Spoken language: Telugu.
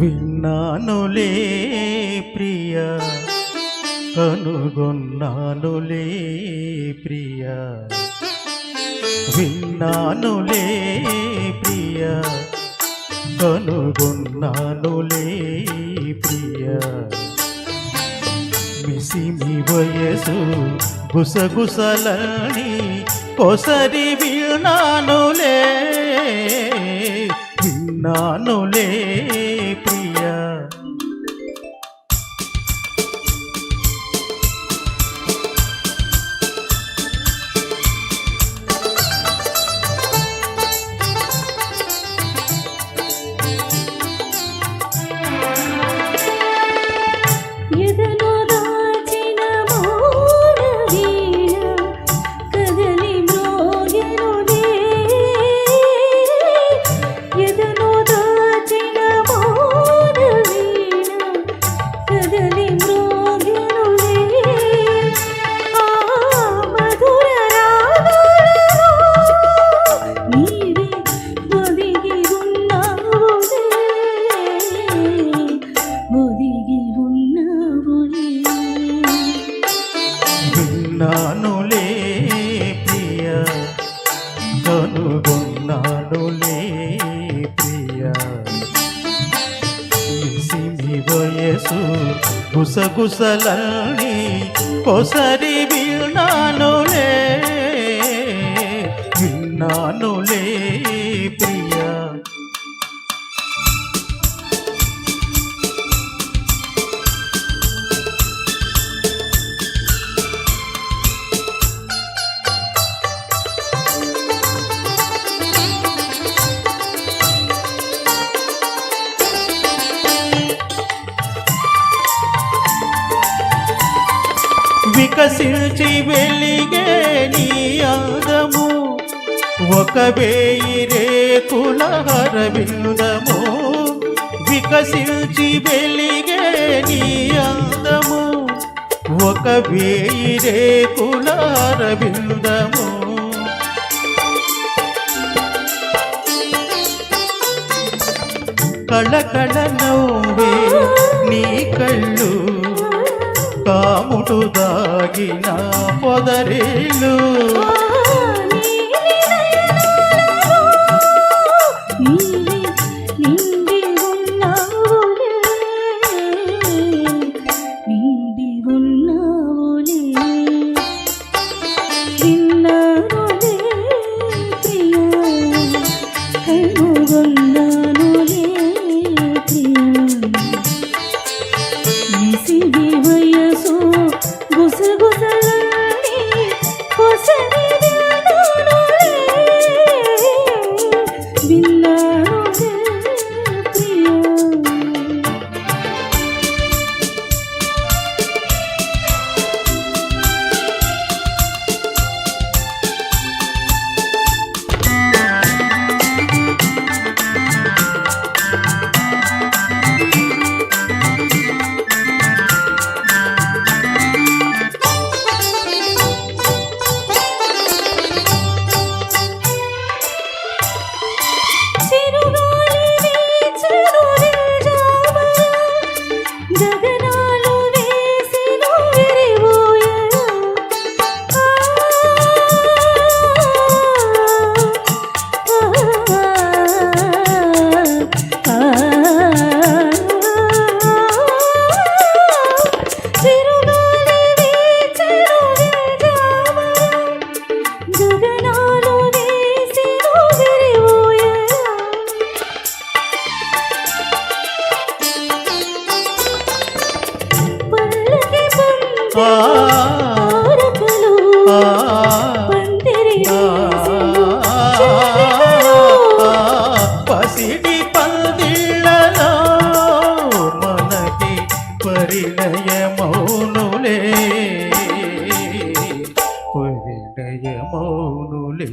విన్నానులే ప్రియ. కనుగొన్నానులే ప్రియ. విన్నానులే ప్రియ. కనుగొన్నానులే ప్రియ. మిసిమి వయసు గుసగుసలని కొసరి విన్నానులే. విన్నానులే గుసగుసలని కొసరి విన్నానులే విన్నానులే వికసించి వెలిగే నీ అందము ఒక వేయి రేకుల హరవిందము వికసించి వెలిగే నీ అందము ఒక వేయి రేకుల హరవిందము కళకళ నవ్వే నీ కళ్ళు. కాముడు దాగిన పొదరిల్లు. నిండి గుసగుసలని పసిడి పందిళ్ళలో మనకి పరిణయమౌనులే. పరిణయమౌనులే.